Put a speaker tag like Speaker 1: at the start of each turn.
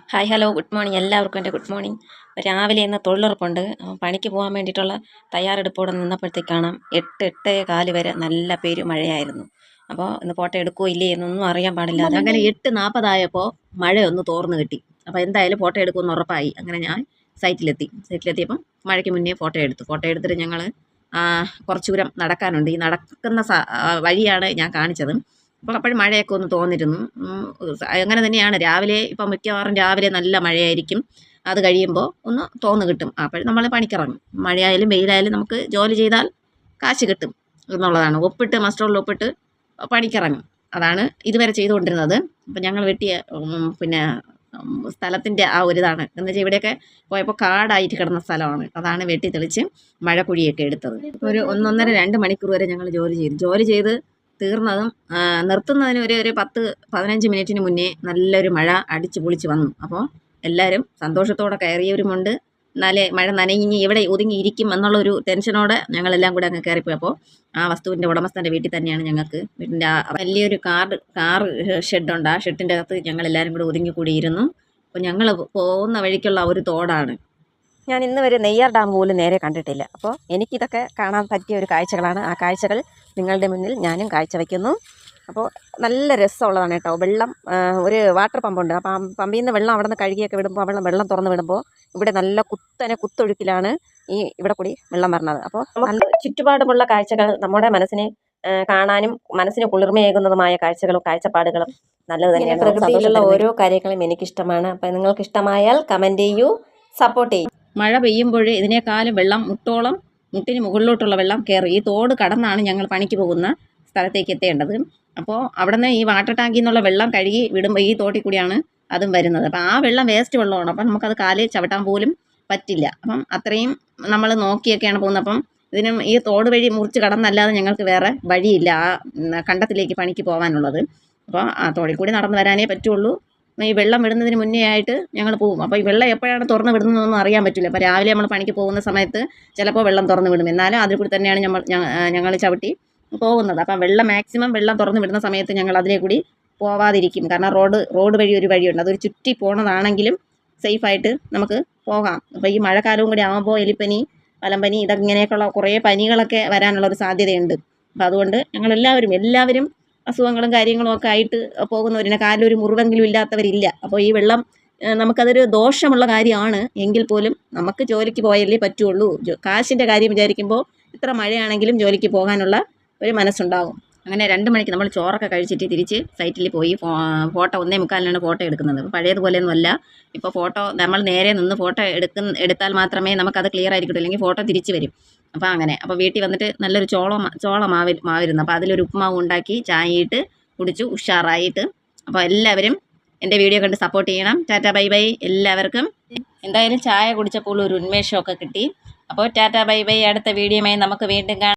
Speaker 1: Hi hello good morning. എല്ലാവർക്കും എന്റെ good morning. രാവിലെ ഇന്ന് തൊഴിലുറപ്പുണ്ട്. പണിക്ക് പോകാൻ വേണ്ടിയിട്ടുള്ള തയ്യാറെടുപ്പോടെ നിന്നപ്പോഴത്തേക്ക് കാണാം. എട്ട് എട്ടേ കാൽ വരെ നല്ല പേര് മഴയായിരുന്നു. അപ്പോൾ ഇന്ന് ഫോട്ടോ എടുക്കുമോ ഇല്ലേ എന്നൊന്നും അറിയാൻ പാടില്ല. അങ്ങനെ എട്ട് നാൽപ്പതായപ്പോൾ മഴയൊന്ന് തോർന്നു കിട്ടി. അപ്പോൾ എന്തായാലും ഫോട്ടോ എടുക്കുമെന്ന് ഉറപ്പായി. അങ്ങനെ ഞാൻ സൈറ്റിലെത്തി. സൈറ്റിലെത്തിയപ്പം മഴയ്ക്ക് മുന്നേ ഫോട്ടോ എടുത്തു. ഫോട്ടോ എടുത്തിട്ട് ഞങ്ങൾ കുറച്ചു ദൂരം നടക്കാനുണ്ട്. ഈ നടക്കുന്ന സ- വഴിയാണ് ഞാൻ കാണിച്ചത്. അപ്പോൾ അപ്പോഴും മഴയൊക്കെ ഒന്ന് തോന്നിരുന്നു. അങ്ങനെ തന്നെയാണ്. രാവിലെ ഇപ്പം മിക്കവാറും രാവിലെ നല്ല മഴയായിരിക്കും. അത് കഴിയുമ്പോൾ ഒന്ന് തോന്നു കിട്ടും. അപ്പോഴും നമ്മൾ പണിക്കിറങ്ങും. മഴയായാലും വെയിലായാലും നമുക്ക് ജോലി ചെയ്താൽ കാശ് കിട്ടും എന്നുള്ളതാണ്. ഒപ്പിട്ട് മസ്റ്ററിൽ ഒപ്പിട്ട് പണിക്കിറങ്ങും. അതാണ് ഇതുവരെ ചെയ്തുകൊണ്ടിരുന്നത്. അപ്പം ഞങ്ങൾ വെട്ടിയ പിന്നെ സ്ഥലത്തിന്റെ ആ ഒരു ഇതാണ്. എന്ന് വെച്ചാൽ ഇവിടെയൊക്കെ പോയപ്പോൾ കാടായിട്ട് കിടന്ന സ്ഥലമാണ്. അതാണ് വെട്ടി തെളിച്ച് മഴക്കുഴിയൊക്കെ എടുത്തത്. ഒരു ഒന്നൊന്നര രണ്ട് മണിക്കൂർ വരെ ഞങ്ങൾ ജോലി ചെയ്തു. ജോലി ചെയ്ത് തീർന്നതും നിർത്തുന്നതിന് ഒരു ഒരു പത്ത് പതിനഞ്ച് മിനിറ്റിന് മുന്നേ നല്ലൊരു മഴ അടിച്ചു പൊളിച്ച് വന്നു. അപ്പോൾ എല്ലാവരും സന്തോഷത്തോടെ കയറിയവരുമുണ്ട്. എന്നാലേ മഴ നനഞ്ഞ് ഇവിടെ ഒതുങ്ങിയിരിക്കും എന്നുള്ളൊരു ടെൻഷനോടെ ഞങ്ങളെല്ലാം കൂടെ അങ്ങ് കയറിപ്പോയി. അപ്പോൾ ആ വസ്തുവിന്റെ ഉടമസ്ഥന്റെ വീട്ടിൽ തന്നെയാണ് ഞങ്ങൾക്ക് വീട്ടിന്റെ വലിയൊരു കാർഡ് കാർ ഷെഡുണ്ട്. ആ ഷെഡിന്റെ അകത്ത് ഞങ്ങളെല്ലാവരും കൂടെ ഒതുങ്ങിക്കൂടിയിരുന്നു. അപ്പോൾ ഞങ്ങൾ പോകുന്ന വഴിക്കുള്ള ഒരു തോടാണ്.
Speaker 2: ഞാൻ ഇന്ന് വരെ നെയ്യാർ ഡാം പോലും നേരെ കണ്ടിട്ടില്ല. അപ്പോൾ എനിക്കിതൊക്കെ കാണാൻ പറ്റിയ ഒരു കാഴ്ചകളാണ്. ആ കാഴ്ചകൾ നിങ്ങളുടെ മുന്നിൽ ഞാനും കാഴ്ചവെക്കുന്നു. അപ്പോൾ നല്ല രസമുള്ളതാണ് കേട്ടോ. വെള്ളം ഒരു വാട്ടർ പമ്പുണ്ട് അപ്പം പം- പമ്പിൽ നിന്ന് വെള്ളം അവിടെ നിന്ന് കഴുകിയൊക്കെ വിടുമ്പോൾ വെള്ളം വെള്ളം തുറന്ന് വിടുമ്പോൾ ഇവിടെ നല്ല കുത്തനെ കുത്തൊഴുക്കിലാണ് ഈ ഇവിടെ കൂടി വെള്ളം വരണത്. അപ്പോൾ ചുറ്റുപാടുമുള്ള കാഴ്ചകൾ നമ്മുടെ മനസ്സിനെ കാണാനും മനസ്സിന് കുളിർമയേകുന്നതുമായ കാഴ്ചകളും കാഴ്ചപ്പാടുകളും നല്ലത് തന്നെയാണ്. പ്രകൃതിയിലുള്ള ഓരോ കാര്യങ്ങളും എനിക്കിഷ്ടമാണ്. അപ്പം നിങ്ങൾക്ക് ഇഷ്ടമായാൽ കമന്റ് ചെയ്യൂ സപ്പോർട്ട് ചെയ്യൂ.
Speaker 1: മഴ പെയ്യുമ്പോൾ ഇതിനേക്കാളും വെള്ളം മുട്ടോളം മുട്ടിന് മുകളിലോട്ടുള്ള വെള്ളം കയറി ഈ തോട് കടന്നാണ് ഞങ്ങൾ പണിക്ക് പോകുന്ന സ്ഥലത്തേക്ക് എത്തേണ്ടത്. അപ്പോൾ അവിടെ നിന്ന് ഈ വാട്ടർ ടാങ്കിൽ നിന്നുള്ള വെള്ളം കഴുകി വിടുമ്പോൾ ഈ തോട്ടിൽ കൂടിയാണ് അതും വരുന്നത്. അപ്പോൾ ആ വെള്ളം വേസ്റ്റ് വെള്ളമാണ്. അപ്പം നമുക്കത് കാലിൽ ചവിട്ടാൻ പോലും പറ്റില്ല. അപ്പം അത്രയും നമ്മൾ നോക്കിയൊക്കെയാണ് പോകുന്നത്. അപ്പം ഇതിനും ഈ തോട് വഴി മുറിച്ച് കടന്നല്ലാതെ ഞങ്ങൾക്ക് വേറെ വഴിയില്ല ആ കണ്ടത്തിലേക്ക് പണിക്ക് പോകാനുള്ളത്. അപ്പോൾ ആ തോടിൽ കൂടി നടന്നു വരാനേ പറ്റുള്ളൂ. ഈ വെള്ളം വിടുന്നതിന് മുന്നേ ആയിട്ട് ഞങ്ങൾ പോകും അപ്പോൾ ഈ വെള്ളം എപ്പോഴാണ് തുറന്ന് വിടുന്നതെന്നൊന്നും അറിയാൻ പറ്റില്ല. അപ്പോൾ രാവിലെ നമ്മൾ പണിക്ക് പോകുന്ന സമയത്ത് ചിലപ്പോൾ വെള്ളം തുറന്ന് വിടും. എന്നാലും അതിൽ കൂടി തന്നെയാണ് നമ്മൾ ഞങ്ങൾ ചവിട്ടി പോകുന്നത്. അപ്പം വെള്ളം മാക്സിമം വെള്ളം തുറന്ന് വിടുന്ന സമയത്ത് ഞങ്ങൾ അതിലെ കൂടി പോവാതിരിക്കും. കാരണം റോഡ് റോഡ് വഴി ഒരു വഴിയുണ്ട്. അതൊരു ചുറ്റി പോണതാണെങ്കിലും സേഫായിട്ട് നമുക്ക് പോകാം. അപ്പോൾ ഈ മഴക്കാലവും കൂടി ആകുമ്പോൾ എലിപ്പനി വലമ്പനി ഇതങ്ങനെയൊക്കെയുള്ള കുറേ പനികളൊക്കെ വരാനുള്ള ഒരു സാധ്യതയുണ്ട്. അപ്പോൾ അതുകൊണ്ട് ഞങ്ങളെല്ലാവരും എല്ലാവരും അസുഖങ്ങളും കാര്യങ്ങളും ഒക്കെ ആയിട്ട് കാലിൽ കാലിലൊരു മുറിവെങ്കിലും ഇല്ലാത്തവരില്ല. അപ്പോൾ ഈ വെള്ളം നമുക്കതൊരു ദോഷമുള്ള കാര്യമാണ്. എങ്കിൽ പോലും നമുക്ക് ജോലിക്ക് പോയല്ലേ പറ്റുള്ളൂ. കാശിന്റെ കാര്യം വിചാരിക്കുമ്പോൾ ഇത്ര മഴയാണെങ്കിലും ജോലിക്ക് പോകാനുള്ള ഒരു മനസ്സുണ്ടാകും അങ്ങനെ രണ്ട് മണിക്ക് നമ്മൾ ചോറൊക്കെ കഴിച്ചിട്ട് തിരിച്ച് സൈറ്റിൽ പോയി ഫോട്ടോ ഒന്നേ മുക്കാലിനാണ് ഫോട്ടോ എടുക്കുന്നത്. പഴയതുപോലെ പഴയതുപോലെയൊന്നും അല്ല ഇപ്പോൾ ഫോട്ടോ നമ്മൾ നേരെ നിന്ന് ഫോട്ടോ എടുക്കുന്ന എടുത്താൽ മാത്രമേ നമുക്കത് ക്ലിയർ ആയിരിക്കട്ടൂ അല്ലെങ്കിൽ ഫോട്ടോ തിരിച്ച് വരും. അപ്പോൾ അങ്ങനെ. അപ്പോൾ വീട്ടിൽ വന്നിട്ട് നല്ലൊരു ചോളം ചോള മാവ് മാവിരുന്നു. അപ്പോൾ അതിലൊരു ഉപ്പുമാവ് ഉണ്ടാക്കി ചായയിട്ട് കുടിച്ചു ഉഷാറായിട്ട്. അപ്പോൾ എല്ലാവരും എന്റെ വീഡിയോ കണ്ട് സപ്പോർട്ട് ചെയ്യണം. Tata bye bye. എല്ലാവർക്കും എന്തായാലും ചായ കുടിച്ചപ്പോൾ ഒരു ഉന്മേഷമൊക്കെ കിട്ടി. അപ്പോൾ ടാറ്റ ബൈ ബൈ. അടുത്ത വീഡിയോയുമായി നമുക്ക് വീണ്ടും കാണാം.